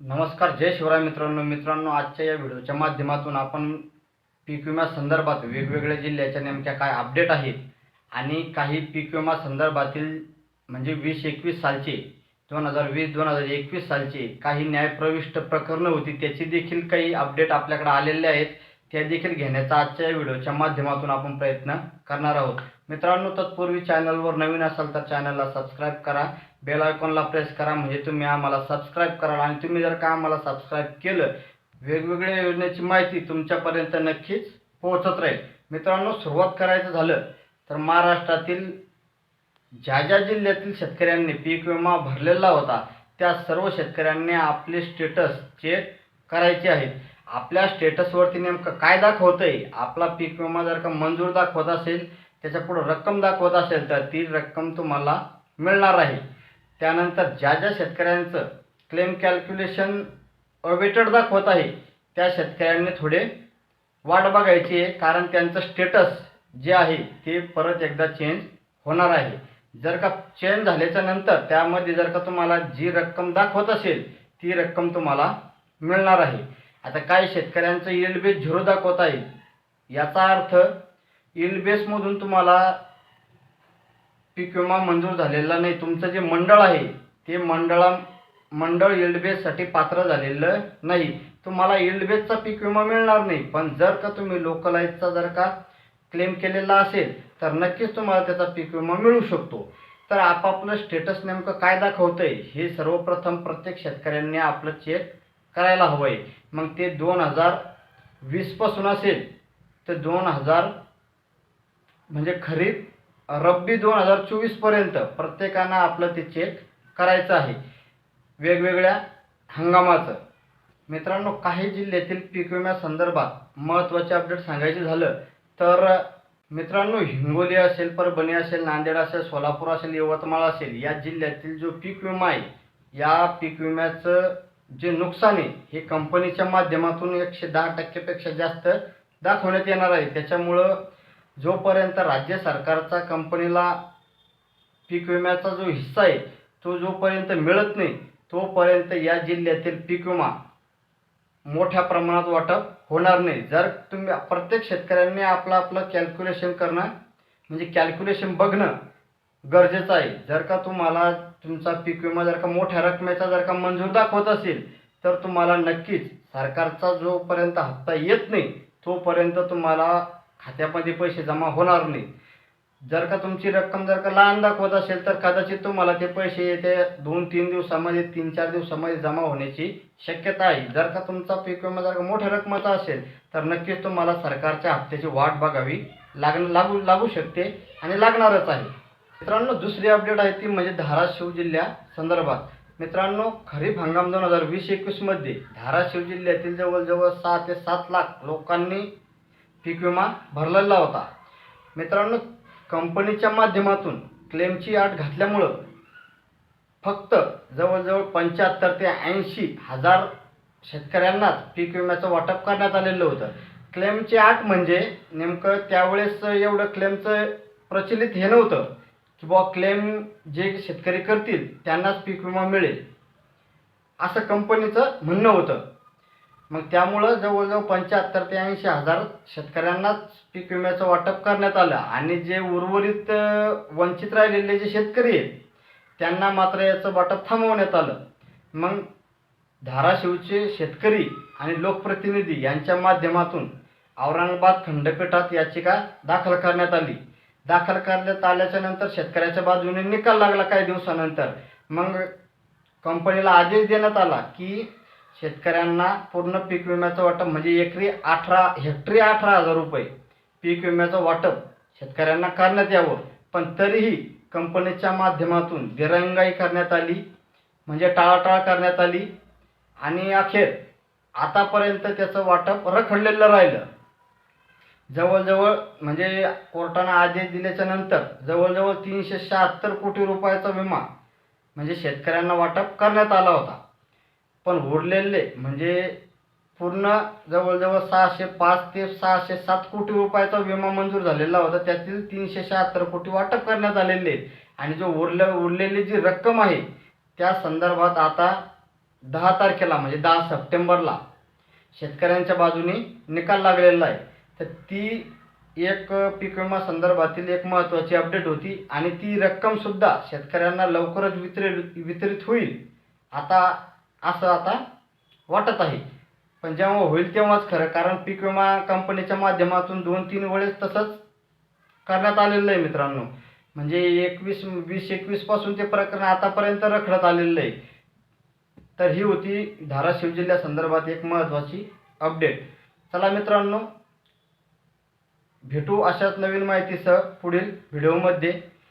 नमस्कार जय शिवराय मित्रांनो. मित्रांनो आजच्या या व्हिडिओच्या माध्यमातून आपण पीक विमा संदर्भात वेगवेगळ्या जिल्ह्याच्या नेमक्या काय अपडेट आहेत आणि काही पीक विमा संदर्भातील म्हणजे वीस एकवीस सालचे दोन हजार वीस दोन हजार एकवीस सालचे काही न्यायप्रविष्ट प्रकरणं होती त्याची देखील काही अपडेट आपल्याकडे आलेले आहेत. त्या देखील घेण्याचा आजच्या या व्हिडिओच्या माध्यमातून आपण प्रयत्न करणार आहोत. मित्रांनो तत्पूर्वी चॅनलवर नवीन असाल तर चॅनलला सबस्क्राईब करा. बेल आयकॉनला प्रेस करा म्हणजे तुम्ही आम्हाला सबस्क्राईब कराल. आणि तुम्ही जर का आम्हाला सबस्क्राईब केलं वेगवेगळ्या योजनेची माहिती तुमच्यापर्यंत नक्कीच पोहोचत राहील. मित्रांनो सुरुवात करायचं झालं तर महाराष्ट्रातील ज्या ज्या जिल्ह्यातील शेतकऱ्यांनी पीक विमा भरलेला होता त्या सर्व शेतकऱ्यांनी आपले स्टेटस चेक करायचे आहेत. आपल्या स्टेटसवरती नेमकं काय दाखवतंय? आपला पीक विमा जर का मंजूर दाखवत असेल त्याच्या पुढं रक्कम दाखवत असेल तर ती रक्कम तुम्हाला मिळणार आहे. त्यानंतर ज्या ज्या शेतकऱ्यांचं क्लेम कॅल्क्युलेशन अवेटेड दाखवत आहे त्या शेतकऱ्यांनी थोडे वाट बघायची आहे कारण त्यांचं स्टेटस जे आहे ते परत एकदा चेंज होणार आहे. जर का चेंज झाल्याच्यानंतर त्यामध्ये जर का तुम्हाला जी रक्कम दाखवत असेल ती रक्कम तुम्हाला मिळणार आहे. आता काही शेतकऱ्यांचं yield बेस झिरो दाखवत आहे याचा अर्थ yield बेसमधून तुम्हाला पीक विमा मंजूर झालेला नाही. तुमचं जे मंडळ आहे ते मंडळा मंडळ yield बेससाठी पात्र झालेलं नाही. तुम्हाला yield बेसचा पीक विमा मिळणार नाही. पण जर का तुम्ही लोकलाईजचा जर का क्लेम केलेला असेल तर नक्कीच तुम्हाला त्याचा पीक विमा मिळू शकतो. तर आपापलं स्टेटस नेमकं काय दाखवतंय हे सर्वप्रथम प्रत्येक शेतकऱ्यांनी आपलं चेक करायला हवं आहे मग ते दोन हजार वीसपासून असेल तर दोन हजार म्हणजे खरीप रब्बी दोन हजार चोवीसपर्यंत प्रत्येकानं आपलं ते चेक करायचं आहे. वेगवेगळ्या हंगामाचं. मित्रांनो काही जिल्ह्यातील पीक विम्यासंदर्भात महत्त्वाचे अपडेट सांगायचे झालं तर मित्रांनो हिंगोली असेल परभणी असेल नांदेड असेल सोलापूर असेल यवतमाळ असेल या जिल्ह्यातील जो पीक विमा आहे या पीक विम्याचं जे नुकसान आहे हे कंपनीच्या माध्यमातून एकशे दहा टक्केपेक्षा जास्त दाखवण्यात येणार आहे. त्याच्यामुळं जोपर्यंत राज्य सरकारचा कंपनीला पीक विम्याचा जो हिस्सा आहे तो जोपर्यंत मिळत नाही तोपर्यंत या जिल्ह्यातील पीक विमा मोठ्या प्रमाणात वाटप होणार नाही. जर तुम्ही प्रत्येक शेतकऱ्यांनी आपलं आपलं कॅल्क्युलेशन करणं म्हणजे कॅल्क्युलेशन बघणं गरजेचं आहे. जर का तुम्हाला तुमचा पीक विमा जर का मोठ्या रकमेचा जर का मंजूर दाखवत असेल तर तुम्हाला नक्कीच सरकारचा जोपर्यंत हप्ता येत नाही तोपर्यंत तुम्हाला खात्यामध्ये पैसे जमा होणार नाही. जर का तुमची रक्कम जर का लहान दाखवत असेल तर कदाचित तुम्हाला ते पैसे येते दोन तीन दिवसामध्ये तीन चार दिवसामध्ये जमा होण्याची शक्यता आहे. जर का तुमचा पीक विमा जर का मोठ्या रकमेचा असेल तर नक्कीच तुम्हाला सरकारच्या हप्त्याची वाट बघावी लागण लागू लागू शकते आणि लागणारच आहे. मित्रांनो दुसरी अपडेट आहे ती म्हणजे धाराशिव जिल्ह्या संदर्भात. मित्रांनो खरीप हंगाम दोन हजार वीस एकवीसमध्ये धाराशिव जिल्ह्यातील जवळजवळ सहा ते सात लाख लोकांनी पीक विमा भरलेला होता. मित्रांनो कंपनीच्या माध्यमातून क्लेमची आट घातल्यामुळं फक्त जवळजवळ पंच्याहत्तर ते ऐंशी हजार शेतकऱ्यांनाच पीक विम्याचं वाटप करण्यात आलेलं होतं. क्लेमची आट म्हणजे नेमकं त्यावेळेस एवढं क्लेमचं प्रचलित हे नव्हतं की बुवा क्लेम जे शेतकरी करतील त्यांनाच पीक विमा मिळेल. असं कंपनीचं म्हणणं होतं. मग त्यामुळं जवळजवळ पंच्याहत्तर ते ऐंशी हजार शेतकऱ्यांनाच पीक विम्याचं वाटप करण्यात आलं. आणि जे उर्वरित वंचित राहिलेले जे शेतकरी आहेत त्यांना मात्र याचं वाटप थांबवण्यात आलं. मग धाराशिवचे शेतकरी आणि लोकप्रतिनिधी यांच्या माध्यमातून औरंगाबाद खंडपीठात याचिका दाखल करण्यात आली. दाखल करण्यात आल्याच्यानंतर शेतकऱ्याच्या बाजूने निकाल लागला काही दिवसानंतर. मग कंपनीला आदेश देण्यात आला की शेतकऱ्यांना पूर्ण पीक विम्याचं वाटप म्हणजे एकरी अठरा हेक्टरी अठरा हजार रुपये पीक विम्याचं वाटप शेतकऱ्यांना करण्यात यावं. पण तरीही कंपनीच्या माध्यमातून दिरंगाई करण्यात आली म्हणजे टाळाटाळ करण्यात आली. आणि अखेर आतापर्यंत त्याचं वाटप रखडलेलं राहिलं. जवळजवळ म्हणजे कोर्टानं आदेश दिल्याच्या नंतर जवळजवळ तीनशे शहात्तर कोटी रुपयाचा विमा म्हणजे शेतकऱ्यांना वाटप करण्यात आला होता. पण उरलेले म्हणजे पूर्ण जवळजवळ सहाशे पाच ते सहाशे सात कोटी रुपयाचा विमा मंजूर झालेला होता. त्यातील तीनशे शहात्तर कोटी वाटप करण्यात आलेले. आहे आणि जो उरले उरलेली जी रक्कम आहे त्या संदर्भात आता दहा तारखेला म्हणजे दहा सप्टेंबरला शेतकऱ्यांच्या बाजूने निकाल लागलेला आहे. तर ती एक पीक विमा संदर्भातील एक महत्त्वाची अपडेट होती. आणि ती रक्कमसुद्धा शेतकऱ्यांना लवकरच वितरित वितरित होईल. आता असं आता वाटत आहे. पण जेव्हा होईल तेव्हाच खरं कारण पीक विमा कंपनीच्या माध्यमातून दोन तीन वेळेस तसंच करण्यात आलेलं आहे मित्रांनो. म्हणजे एकवीस वीस एकवीसपासून ते प्रकरण आतापर्यंत रखडत आलेलं आहे. तर ही होती धाराशिव जिल्ह्यासंदर्भात एक महत्त्वाची अपडेट चला मित्रांनो भेटू अशाच नवीन माहितीसह पुढील व्हिडिओमध्ये